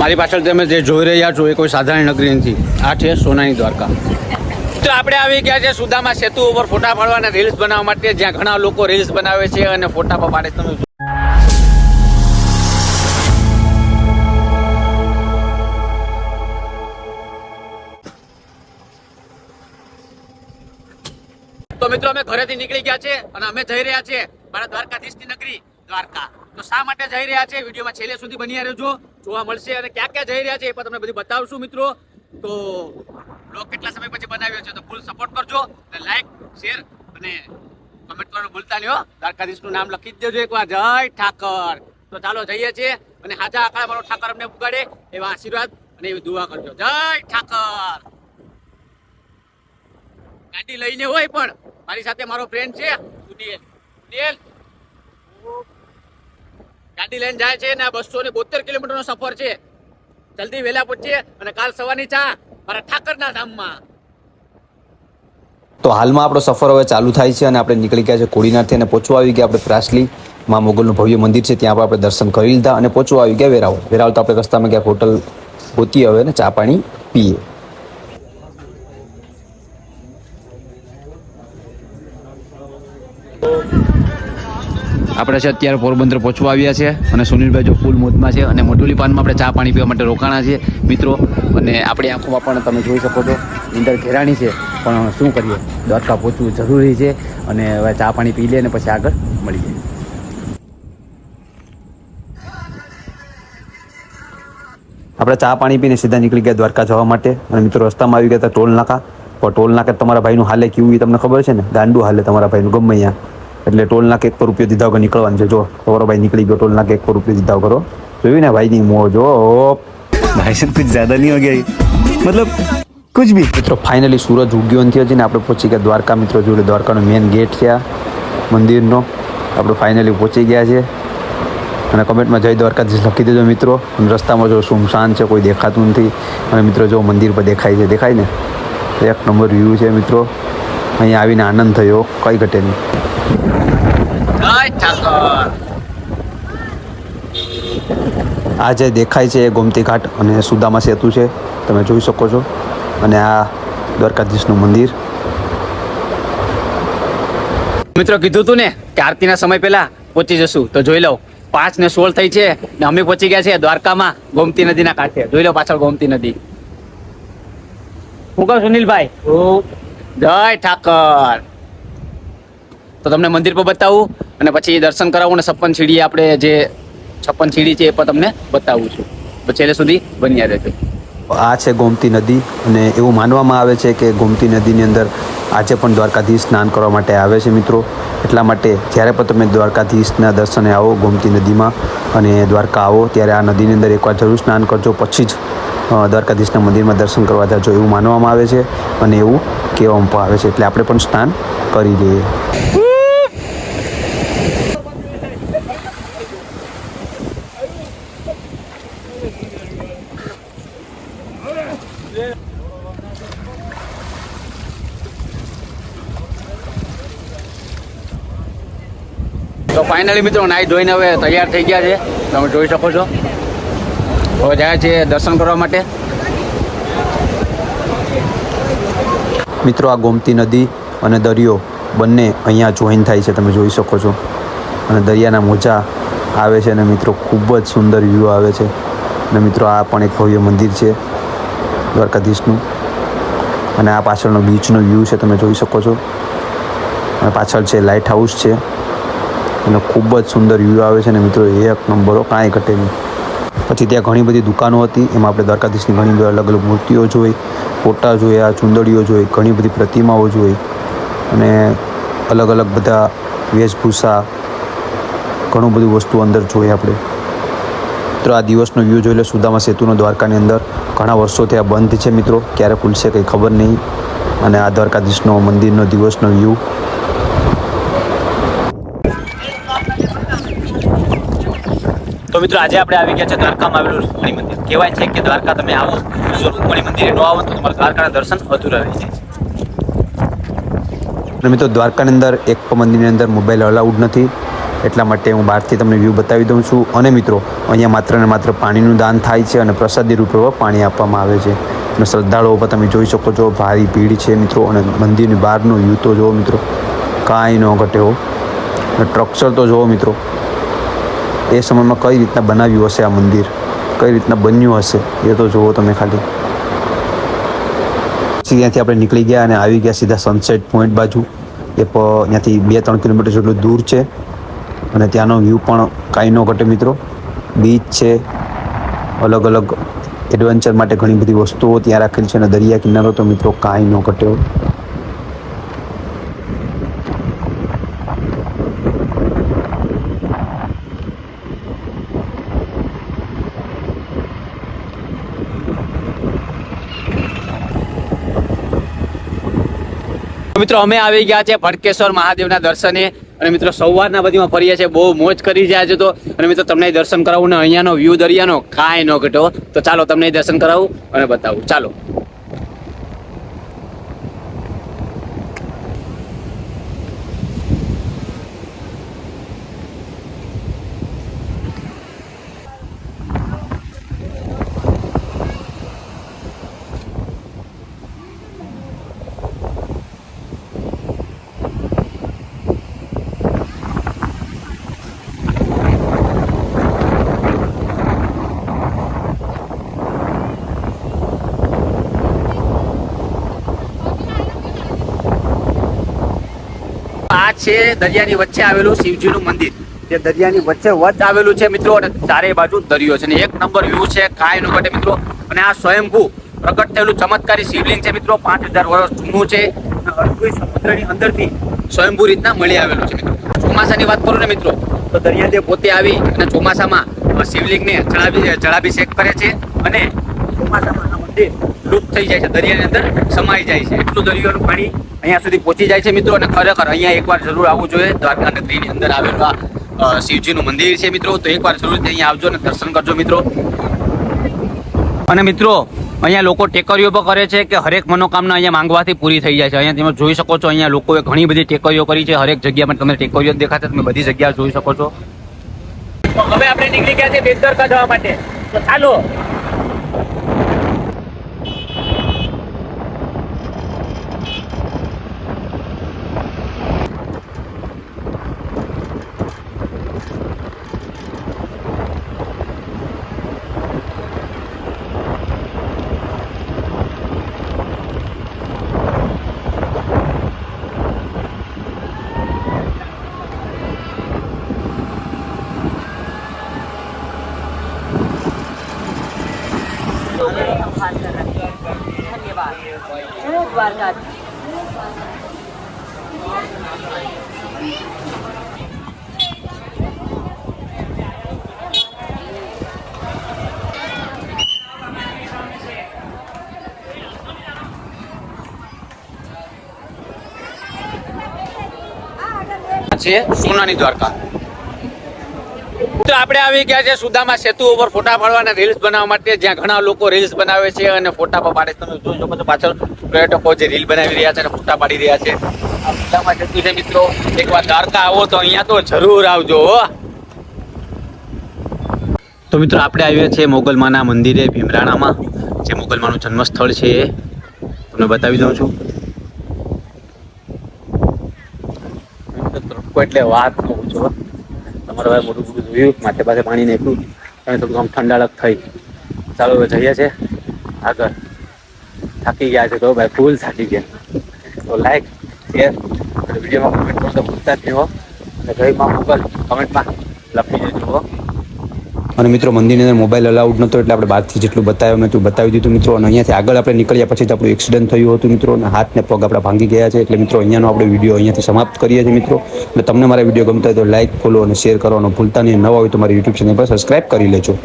મારી પાછળ તમે જે જોઈ રહ્યા છો એ કોઈ સાધારણ નગરી નથી. આ છે સોનાની દ્વારકા. તો આપણે આવી ગયા છે સુદામા સેતુ ઉપર ફોટા પાડવાના રીલ્સ બનાવવા માટે, જ્યાં ઘણા લોકો રીલ્સ બનાવે છે અને ફોટા પાડે તમે તો મિત્રો, અમે ઘરેથી નીકળી ગયા છે અને અમે જઈ રહ્યા છીએ મારા દ્વારકાધીશની નગરી, દ્વારકા. તો શા માટે જઈ રહ્યા છે? વિડીયોમાં છેલ્લે સુધી બન્યા રહેજો. જોવા મળશે અને ક્યાં ક્યાં જઈ રહ્યા છે એ પણ તમને બધું બતાવશું મિત્રો. તો બ્લોગ કેટલા સમય પછી બનાવ્યો છે તો ફૂલ સપોર્ટ કરજો અને લાઈક શેર અને કમેન્ટ કરવાનું ભૂલતા નહીં દ્વારકાધીશનું નામ લખી જ દેજો એકવાર. જય ઠાકર. તો ચાલો જઈએ છીએ અને હાજા આકડા મારો ઠાકર અમને ઉગાડે એવા આશીર્વાદ અને એવી દુઆ કરજો. જય ઠાકર. ગાડી લઈને હોય પણ મારી સાથે મારો ફ્રેન્ડ છે, સુનિલ. સુનિલ. ગાડી લઈને જાય છે ને આ બસો ને બોતેર કિલોમીટરનો સફર છે. જલ્દી વહેલા પહોંચીએ અને કાલ સવારની ચા મારા ઠાકરના ધામમાં. તો હાલમાં આપણો સફર હવે ચાલુ થાય છે અને આપણે નીકળી ગયા છે કોડીનારથી અને પહોંચવા આવી ગયા આપણે પ્રાસલી માં મોગલનું ભવ્ય મંદિર છે, ત્યાં પણ આપણે દર્શન કરી લીધા અને પહોંચવા આવી ગયા વેરાવળ. વેરાવળ તો આપણે રસ્તામાં ક્યાંક હોટલ ગોતી હવે ને ચા પાણી પીએ. આપણે છે અત્યારે પોરબંદર પહોંચવા આવ્યા છે અને સુનિલભાઈ જો ફૂલ મોજમાં છે અને મોટુલી પાનમાં આપણે ચા પાણી પીવા માટે રોકાણા છે મિત્રો, અને આપણી આંખોમાં પણ તમે જોઈ શકો છો અંદર ઘેરાણી છે. પણ શું કરીએ? દ્વારકા પહોંચવું જરૂરી છે અને હવે ચા પાણી પી લે અને પછી આગળ મળીએ. આપણે ચા પાણી પીને સીધા નીકળી ગયા દ્વારકા જવા માટે. અને મિત્રો, રસ્તામાં આવી ગયા હતા ટોલ નાકા. પણ ટોલ નાકા તમારા ભાઈનું હાલે કેવું એ તમને ખબર છે ને? ગાંડું હાલે તમારા ભાઈનું, ગમે અહીંયા એટલે ટોલના એક પર રૂપિયો દીધા વગર નીકળવાનું છે. જો તમારો ભાઈ નીકળી ગયો ટોલના કેક પર રૂપિયો દીધા વગર જોયું ને ભાઈની મોં જો ભાઈ સાહેબ કુછ જ્યાદા નહીં હો ગયા મતલબ કુછ ભી મિત્રો ફાઇનલી સૂરજ ઉગ્યો નથી હજી ને આપણે પહોંચી ગયા દ્વારકા મિત્રો જોડે. દ્વારકાનો મેઇન ગેટ છે મંદિરનો. આપણે ફાઇનલી પહોંચી ગયા છે. અને કમેન્ટમાં જય દ્વારકાધીશ લખી દેજો મિત્રો. અને રસ્તામાં જો સુમશાન છે કોઈ દેખાતું નથી. અને મિત્રો જો મંદિર પર દેખાય છે દેખાય ને? એક નંબર વ્યૂ છે મિત્રો. અહીંયા આવીને આનંદ થયો કઈ ઘટે નહીં. આ જે દેખાય છે એ ગોમતી ઘાટ અને સુદામા સેતુ છે તમે જોઈ શકો છો. અને આ દ્વારકાધીશનું મંદિર. મિત્રો કીધું તું ને કે આરતીના સમય પહેલા પહોંચી જશું. તો જોઈ લઉં. પાંચ ને સોળ થઈ છે ને અમે પહોંચી ગયા છે દ્વારકામાં ગોમતી નદીના કાંઠે. જોઈ લો પાછળ ગોમતી નદી. હું કહું સુનિલભાઈ? જય ઠાકર. તો તમને મંદિર પર બતાવું અને પછી દર્શન કરાવું અને છપ્પન સીડી આપણે જે છપ્પન સીડી છે એ પણ તમને બતાવું છું. છેલ્લે સુધી બન્યા રહેજો. આ છે ગોમતી નદી અને એવું માનવામાં આવે છે કે ગોમતી નદીની અંદર આજે પણ દ્વારકાધીશ સ્નાન કરવા માટે આવે છે મિત્રો. એટલા માટે જ્યારે પણ તમે દ્વારકાધીશના દર્શને આવો ગોમતી નદીમાં અને દ્વારકા આવો ત્યારે આ નદીની અંદર એકવાર જરૂર સ્નાન કરજો. પછી જ દ્વારકાધીશના મંદિરમાં દર્શન કરવા જાજો એવું માનવામાં આવે છે અને એવું કહેવામાં આવે છે. એટલે આપણે પણ સ્નાન કરી લઈએ. તો ફાઇનલી મિત્રો નાઈ ધોઈને હવે તૈયાર થઈ ગયા છે. તમે જોઈ શકો છો. હવે જાય છે દર્શન કરવા માટે. મિત્રો આ ગોમતી નદી અને દરિયો બંને અહીંયા જોઈન થાય છે, તમે જોઈ શકો છો. અને દરિયાના મોજા આવે છે અને મિત્રો ખૂબ જ સુંદર વ્યૂ આવે છે. અને મિત્રો આ પણ એક ભવ્ય મંદિર છે, દ્વારકાધીશનું. અને આ પાછળનો બીચનો વ્યૂ છે, તમે જોઈ શકો છો. અને પાછળ છે લાઇટ હાઉસ છે. અને ખૂબ જ સુંદર વ્યૂ આવે છે ને મિત્રો એક નંબરો કાંઈ ઘટે નહીં. પછી ત્યાં ઘણી બધી દુકાનો હતી, એમાં આપણે દ્વારકાધીશની ઘણી બધી અલગ અલગ મૂર્તિઓ જોઈ, ફોટા જોયા ચુંદડીઓ જોઈ, ઘણી બધી પ્રતિમાઓ જોઈ, અને અલગ અલગ બધા વેશભૂષા, ઘણું બધું વસ્તુ અંદર જોઈ આપણે. મિત્રો, આ દિવસનો વ્યૂ જોઈ લે, સુદામા સેતુનો દ્વારકાની અંદર. ઘણા વર્ષોથી આ બંધ છે મિત્રો, ક્યારે ખુલશે કંઈ ખબર નહીં. અને આ દ્વારકાધીશનો મંદિરનો દિવસનો વ્યૂ મિત્રો, આજે આપણે આવી ગયા છે દ્વારકામાં આવેલું રૂકમણી મંદિર. કહેવાય છે કે દ્વારકા તમે આવો, જો રૂકમણી મંદિરે ન આવો તો તમારા દ્વારકાના દર્શન અધૂરા રહી જાય મિત્રો, દ્વારકાની અંદર એક મંદિરની અંદર મોબાઈલ અલાઉડ નથી. એટલા માટે હું બહારથી તમને વ્યૂ બતાવી દઉં છું. અને મિત્રો, અહીંયા માત્ર ને માત્ર પાણીનું દાન થાય છે અને પ્રસાદી રૂપે પાણી આપવામાં આવે છે. અને શ્રદ્ધાળુઓ પર તમે જોઈ શકો છો, ભારી ભીડ છે મિત્રો, અને મંદિરની બહારનો વ્યૂ તો જુઓ મિત્રો, કાંઈ ન ઘટે હો. અને સ્ટ્રક્ચર તો જુઓ મિત્રો એ સમયમાં કઈ રીતના બનાવ્યું હશે આ મંદિર? કઈ રીતના બન્યું હશે? એ તો જુઓ તમે ખાલી. ત્યાંથી આપણે નીકળી ગયા અને આવી ગયા સીધા સનસેટ પોઈન્ટ બાજુ. એ ત્યાંથી બે ત્રણ કિલોમીટર જેટલું દૂર છે. અને ત્યાંનો વ્યૂ પણ કાંઈ ન ઘટે મિત્રો. બીચ છે. અલગ અલગ એડવેન્ચર માટે ઘણી બધી વસ્તુઓ ત્યાં રાખેલી છે અને દરિયા કિનારો તો મિત્રો કાંઈ ન ઘટે મિત્રો, અમે આવી ગયા છે ભટકેશ્વર મહાદેવના દર્શને. અને મિત્રો, સવારના બધીમાં ફરીએ છીએ. બહુ મોજ કરી જાય છે તો. અને મિત્રો, તમને દર્શન કરાવું ને અહીંયાનો વ્યૂ દરિયાનો કાંઈ ન ઘટો તો ચાલો, તમને દર્શન કરાવું અને બતાવું. ચાલો. છે દરિયાની વચ્ચે આવેલું શિવજીનું મંદિર. જે દરિયાની વચ્ચે વચ આવેલું છે મિત્રો, અને ચારે બાજુ દરિયો છે. અને એક નંબર વ્યૂ છે કાંઈ નું ઘટે મિત્રો. અને આ સ્વયંભૂ પ્રગટ થયેલું ચમત્કારી શિવલિંગ છે મિત્રો. પાંચ હજાર વર્ષ જૂનું છે. અરબી સમુદ્રની અંદરથી સ્વયંભૂ રીતના મળી આવેલું છે મિત્રો. ચોમાસાની વાત કરું ને મિત્રો, તો દરિયાદેવ પોતે આવી અને ચોમાસામાં શિવલિંગને જળાભી જળાભિષેક કરે છે. અને ચોમાસામાં આ લુપ્ત થઈ જાય છે. દરિયાની અંદર સમાઈ જાય છે. એટલું દરિયાનું પાણી અહીંયા સુધી પહોંચી જાય છે મિત્રો. અને ખરેખર અહીંયા એકવાર જરૂર આવવું જોઈએ. દ્વારકા નગરીની અંદર આવેલું આ શિવજીનું મંદિર છે મિત્રો. તો એકવાર જરૂર અહીંયા આવજો અને દર્શન કરજો મિત્રો. અને મિત્રો, અહીંયા લોકો ટેકરીઓ પણ કરે છે કે હરેક મનોકામના અહીંયા માંગવાથી પૂરી થઈ જાય છે. અહીંયા તમે જોઈ શકો છો, અહીંયા લોકોએ ઘણી બધી ટેકરીઓ કરી છે. હરેક જગ્યામાં તમને ટેકરીઓ જ દેખાશે તમે બધી જગ્યા જોઈ શકો છો. હવે આપણે નીકળી ગયા છે બેદરકા જવા માટે. ચાલો धन्यवाद द्वारका છે સોનાની દ્વારકા તો આપણે આવી ગયા છે સુદામા સેતુ ઉપર ફોટા પાડવાના રીલ્સ બનાવવા માટે. જ્યાં ઘણા લોકો રીલ્સ બનાવે છે અને ફોટા પણ પાડે છે. તમે જોઈ શકો છો પાછળ પર્યટકો જે રીલ બનાવી રહ્યા છે અને ફોટા પાડી રહ્યા છે. સુદામા સેતુ છે મિત્રો. એકવાર દ્વારકા આવો તો અહીંયા તો જરૂર આવજો. તો મિત્રો, આપણે આવ્યા છીએ મોગલમાના મંદિરે, ભીમરાણામાં, જે મોગલમાનું જન્મસ્થળ છે. એ તમને બતાવી દઉં છું. એટલે વાત કહું પૂછો ભાઈ મોટું મોટું જોયું, માથે પાસે પાણી નાખ્યું અને થોડુંક આમ ઠંડાળક થઈ. ચાલો હવે જઈએ છે. આગળ થાકી ગયા છે તો ભાઈ ફૂલ થાકી ગયા. તો લાઈક શેર અને વિડીયોમાં કમેન્ટ કરો તો ભૂલતા જ નહીં હો. અને જય મોકલ કમેન્ટમાં લખી દેજો અને મિત્રો, મંદિરની અંદર મોબાઈલ અલાઉડ નહોતો એટલે આપણે બહારથી જેટલું બતાવ્યું, મેં બતાવી દીધું મિત્રો. અને અહીંયાથી આગળ આપણે નીકળ્યા પછી જ આપણું એક્સિડન્ટ થયું હતું મિત્રો, અને હાથને પગ આપણા ભાંગી ગયા છે. એટલે મિત્રો, અહીંયાનો આપણે વીડિયો અહીંયાથી સમાપ્ત કરીએ છીએ મિત્રો. અને તમને મારા વીડિયો ગમતા હોય તો લાઇક ફોલો અને શેર કરવાનો ભૂલતા નહીં. નવા હોય તો મારી યુટ્યુબ ચેનલ પર સબસ્ક્રાઇબ કરી લેજો.